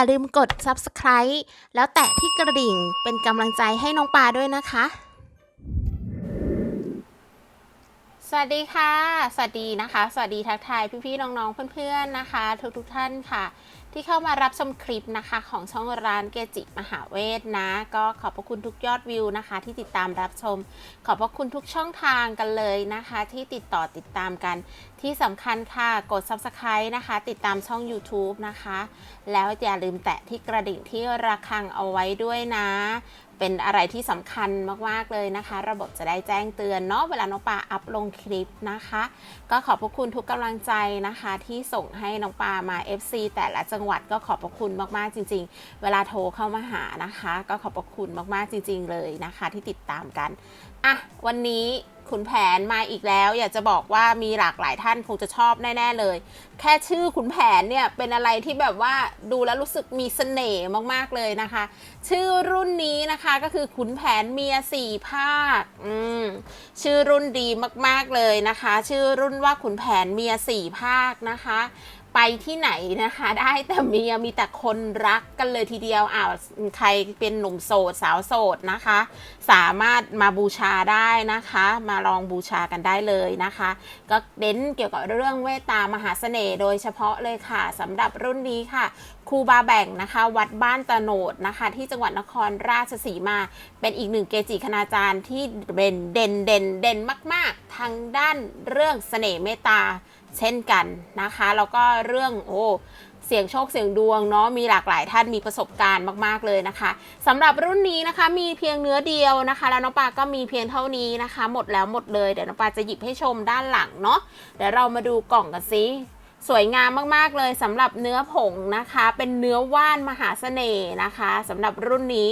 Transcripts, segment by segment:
อย่าลืมกด subscribe แล้วแตะที่กระดิ่งเป็นกำลังใจให้น้องปลาด้วยนะคะ สวัสดีค่ะ สวัสดีนะคะ สวัสดีทักทายพี่ๆน้องๆเพื่อนๆนะคะ ทุกๆท่านค่ะ ที่เข้ามารับชมคลิปนะคะ ของช่องร้านเกจิมหาเวทนะ ก็ขอบพระคุณทุกยอดวิวนะคะ ที่ติดตามรับชม ขอบพระคุณทุกช่องทางกันเลยนะคะ ที่ติดต่อติดตามกัน ที่สำคัญค่ะ กด subscribe นะคะ ติดตามช่อง YouTube นะคะ แล้วอย่าลืมแตะที่กระดิ่งที่ระฆังเอาไว้ด้วยนะ เป็นอะไรที่สำคัญมากๆเลยนะคะ ระบบจะได้แจ้งเตือนเนาะเวลาน้องปลาอัพลงคลิปนะคะ ก็ขอบพระคุณทุกกำลังใจนะคะ ที่ส่งให้น้องปลามา FC แต่ละจังหวัดก็ขอบพระคุณมากๆจริง ๆ เวลาโทรเข้ามาหานะคะ ก็ขอบพระคุณมากๆจริง ๆ เลยนะคะ ที่ติดตามกันอะวันนี้ ขุนแผนมาอีกแล้ว อยากจะบอกว่ามีหลากหลายท่านคงจะชอบแน่ ๆเลย แค่ชื่อขุนแผนเนี่ยเป็นอะไรที่แบบว่าดูแล้วรู้สึกมีเสน่ห์มากๆเลยนะคะ ชื่อรุ่นนี้นะคะก็คือขุนแผนเมียสี่ภาคอืมชื่อรุ่นดีมากๆเลยนะคะ ชื่อรุ่นว่าขุนแผนเมียสี่ภาคนะคะ ไปที่ไหนนะคะ ได้แต่เมียมีแต่คนรักกันเลยทีเดียวอ้าวใครเป็นหนุ่มโสดสาวโสดนะคะ สามารถมาบูชาได้นะคะ มาลองบูชากันได้เลยนะคะ ก็เน้นเกี่ยวกับเรื่องเวตามหาเสน่ห์โดยเฉพาะเลยค่ะสำหรับรุ่นนี้ค่ะครูบาแบ่งนะคะ วัดบ้านตะโนดนะคะ ที่จังหวัดนครราชสีมาเป็นอีกหนึ่งเกจิคณาจารย์ที่เด่นเด่นเด่นเด่นมาก ๆ ทางด้านเรื่องเสน่ห์เมตตา เช่นกันนะคะ แล้วก็เรื่องโอ้เสียงโชคเสียงดวงเนาะมีหลากหลายท่านมีประสบการณ์มากๆเลยนะคะสำหรับรุ่นนี้นะคะมีเพียงเนื้อเดียวนะคะ แล้วน้องปาก็มีเพียงเท่านี้นะคะ หมดแล้วหมดเลยเดี๋ยวน้องปาจะหยิบให้ชมด้านหลังเนาะเดี๋ยวเรามาดูกล่องกันซิ สวยงามมากๆเลยสำหรับเนื้อผงนะคะ เป็นเนื้อว่านมหาเสน่ห์นะคะสำหรับรุ่นนี้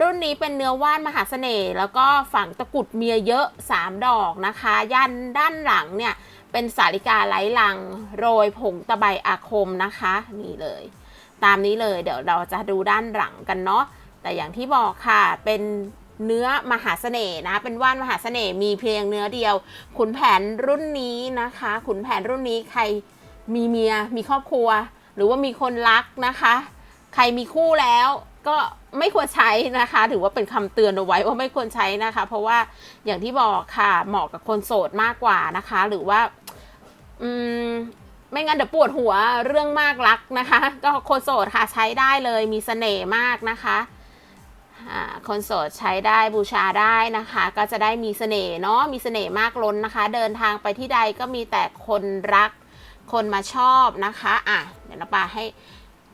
รุ่นนี้เป็นเนื้อว่านมหาเสน่ห์แล้วก็ฝังตะกุดเมียเยอะ 3 ดอกนะคะยันด้านหลังเนี่ยเป็นสาริกาไร้ลัง โรยผงตะไบอาคมนะคะ นี่เลย ตามนี้เลยเดี๋ยวเราจะดูด้านหลังกันเนาะแต่อย่างที่บอกค่ะเป็นเนื้อมหาเสน่ห์นะ เป็นว่านมหาเสน่ห์มีเพียงเนื้อเดียว ขุนแผนรุ่นนี้นะคะ ขุนแผนรุ่นนี้ใคร มีเมียมีครอบครัว หรือว่ามีคนรักนะคะ ใครมีคู่แล้วก็ไม่ควรใช้นะคะ ถือว่าเป็นคำเตือนเอาไว้ว่าไม่ควรใช้นะคะ เพราะว่าอย่างที่บอกค่ะเหมาะกับคนโสดมากกว่านะคะ หรือว่า อืมไม่งั้นเดี๋ยวปวดหัวเรื่องมากรักนะคะ ก็คนโสดค่ะใช้ได้เลยมีเสน่ห์มากนะคะอ่าคนโสดใช้ได้บูชาได้นะคะ ก็จะได้มีเสน่ห์เนาะมีเสน่ห์มากล้นนะคะ เดินทางไปที่ใดก็มีแต่คนรัก คนมาชอบนะคะอะเดี๋ยวนะปาให้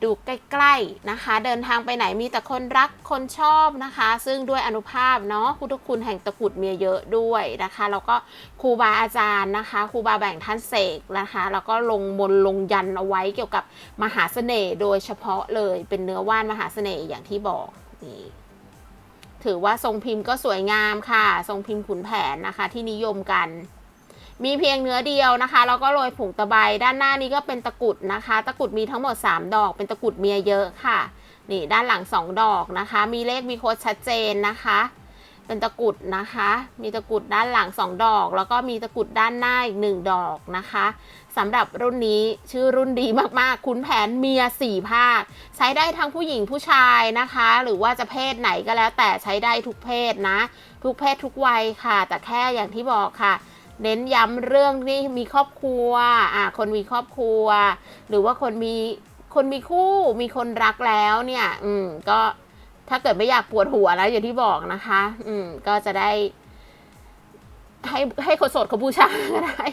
ดูใกล้ๆนะคะ เดินทางไปไหนมีแต่คนรักคนชอบนะคะ ซึ่งด้วยอนุภาพเนาะพุทธคุณแห่งตะกุดเมียเยอะด้วยนะคะ แล้วก็ครูบาอาจารย์นะคะครูบาแบ่งท่านเสกนะคะ แล้วก็ลงมนลงยันเอาไว้เกี่ยวกับมหาเสน่ห์โดยเฉพาะเลยเป็นเนื้อว่านมหาเสน่ห์อย่างที่บอกนี่ถือว่าทรงพิมพ์ก็สวยงามค่ะ ทรงพิมพ์ขุนแผนนะคะที่นิยมกัน มีเพียงเนื้อเดียวนะคะแล้วก็โรยผงตะไบด้านหน้านี้ก็เป็นตะกุดนะคะ ตะกุดมีทั้งหมด 3 ดอก เป็นตะกุดเมียเยอะค่ะ นี่ด้านหลัง 2 ดอกนะคะ มีเลขมีโค้ดชัดเจนนะคะ เป็นตะกุดนะคะ มีตะกุดด้านหลัง 2 ดอก แล้วก็มีตะกุดด้านหน้าอีก 1 ดอกนะคะสำหรับรุ่นนี้ชื่อรุ่นดีมากๆ คุณแผนเมียสี่ภาค ใช้ได้ทั้งผู้หญิงผู้ชายนะคะ หรือว่าจะเพศไหนก็แล้วแต่ใช้ได้ทุกเพศนะ ทุกเพศทุกวัยค่ะ แต่แค่อย่างที่บอกค่ะ เน้นย้ำเรื่องที่มีครอบครัวอ่าคนมีครอบครัว หรือว่าคนมีคนมีคู่มีคนรักแล้วเนี่ย อืมก็ถ้าเกิดไม่อยากปวดหัวนะอย่างที่บอกนะคะ อืมก็จะได้ ให้ให้คนโสดเขาบูชาก็ได้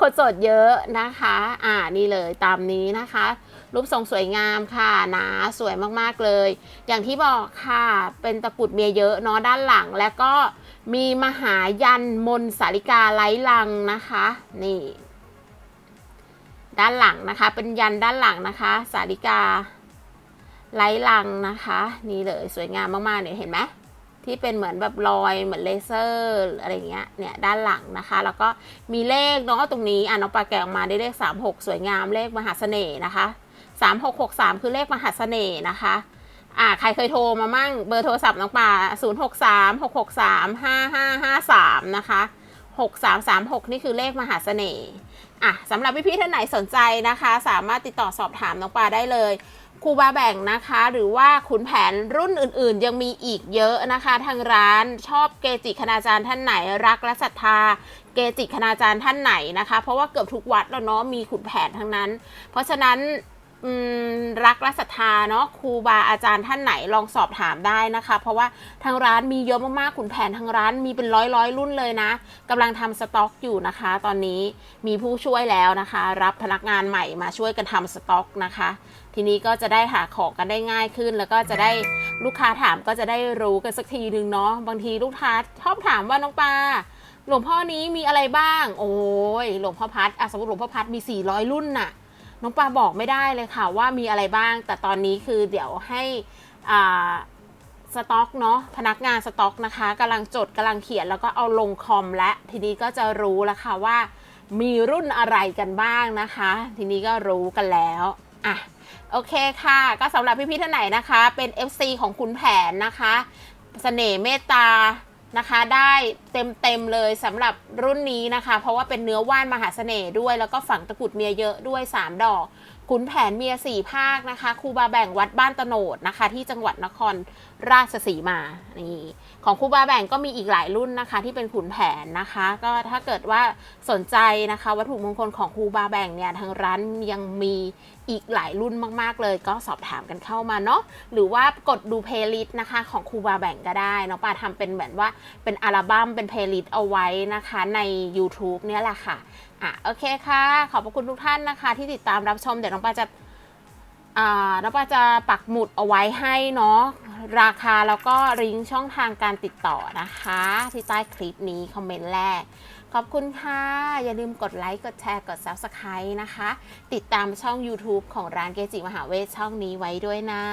คนโสดเยอะนะคะ อ่านี่เลยตามนี้นะคะ รูปทรงสวยงามค่ะหนาสวยมากๆเลย อย่างที่บอกค่ะ เป็นตะกรุดเมียเยอะเนาะด้านหลังแล้วก็ มีมหายันมนสาริกาไร้ลังนะคะ นี่ ด้านหลังนะคะ เป็นยันด้านหลังนะคะ สาริกาไร้ลังนะคะ นี่เลยสวยงามมากๆเนี่ยเห็นไหมที่เป็นเหมือนแบบรอยเหมือนเลเซอร์อะไรเงี้ยเนี่ยด้านหลังนะคะ แล้วก็มีเลขเนาะตรงนี้อะน้องปลาแกะออกมาได้เลข 36 สวยงามเลขมหาเสน่ห์นะคะ 3663 คือเลขมหาเสน่ห์นะคะ อ่าใครเคยโทรมามั่งเบอร์โทรศัพท์น้องป่า 0 6 3 6 6 3 5 5 5 3 นะคะ 6336 นี่คือเลขมหาเสน่ห์อะสำหรับพี่ๆท่านไหนสนใจนะคะ สามารถติดต่อสอบถามน้องปลาได้เลยครูบาแบ่งนะคะ หรือว่าขุนแผนรุ่นอื่นๆ ยังมีอีกเยอะนะคะ ทางร้านชอบเกจิคณาจารย์ท่านไหน รักและศรัทธาเกจิคณาจารย์ท่านไหนนะคะ เพราะว่าเกือบทุกวัดแล้วเนาะมีขุนแผนทั้งนั้น เพราะฉะนั้น รักและศรัทธาเนาะครูบาอาจารย์ท่านไหนลองสอบถามได้นะคะ เพราะว่าทางร้านมีเยอะมากๆขุนแผนทางร้านมีเป็นร้อยร้อยรุ่นเลยนะกำลังทำสต็อกอยู่นะคะ ตอนนี้มีผู้ช่วยแล้วนะคะ รับพนักงานใหม่มาช่วยกันทำสต็อกนะคะ ทีนี้ก็จะได้หาของกันได้ง่ายขึ้น แล้วก็จะได้ลูกค้าถามก็จะได้รู้กันสักทีนึงเนาะบางทีลูกค้าชอบถามว่าน้องปลาหลวงพ่อนี้มีอะไรบ้าง โอ้ยหลวงพ่อพัดอะสมมติหลวงพ่อพัดมี 400 รุ่นน่ะ น้องปลาบอกไม่ได้เลยค่ะว่ามีอะไรบ้าง แต่ตอนนี้คือเดี๋ยวให้อ่าสต็อกเนาะพนักงานสต็อกนะคะกำลังจดกำลังเขียนแล้วก็เอาลงคอมและ ทีนี้ก็จะรู้แล้วค่ะว่า มีรุ่นอะไรกันบ้างนะคะ ทีนี้ก็รู้กันแล้วอะโอเคค่ะ ก็สำหรับพี่ๆท่านไหนนะคะ เป็น FC ของคุณแผนนะคะเสน่ห์เมตตา นะคะได้เต็มๆเลยสำหรับรุ่นนี้นะคะ เพราะว่าเป็นเนื้อว่านมหาเสน่ห์ด้วย แล้วก็ฝังตะกุดเมียเยอะด้วย 3 ดอกขุนแผนเมียสี่ภาคนะคะครูบาแบ่งวัดบ้านตโนดนะคะ ที่จังหวัดนครราชสีมานี่ ของครูบาแบ่งก็มีอีกหลายรุ่นนะคะ ที่เป็นขุนแผนนะคะ ก็ถ้าเกิดว่าสนใจนะคะ วัตถุมงคลของครูบาแบ่งเนี่ยทางร้านยังมีอีกหลายรุ่นมาก ๆ เลย ก็สอบถามกันเข้ามาเนาะหรือว่ากดดูเพลย์ลิสต์นะคะของครูบาแบ่งก็ได้น้องปาทำเป็นเหมือนว่าเป็นอัลบั้มเป็นเพลย์ลิสต์เอาไว้นะคะใน YouTube เนี่ยแหละค่ะอะโอเคค่ะ ขอบพระคุณทุกท่านนะคะ ที่ติดตามรับชมเดี๋ยวน้องปาจะอ่าน้องปาจะปักหมุดเอาไว้ให้เนาะ ราคาแล้วก็ลิงก์ช่องทางการติดต่อนะคะ ที่ใต้คลิปนี้คอมเมนต์แรก ขอบคุณค่ะ อย่าลืมกดไลค์ กดแชร์ กด Subscribe นะคะ ติดตามช่อง YouTube ของร้านเกจิมหาเวทช่องนี้ไว้ด้วยนะ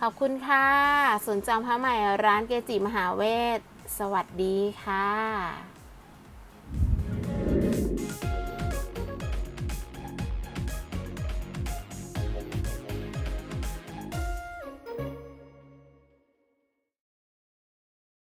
ขอบคุณค่ะสนจองพระใหม่ร้านเกจิมหาเวทสวัสดีค่ะ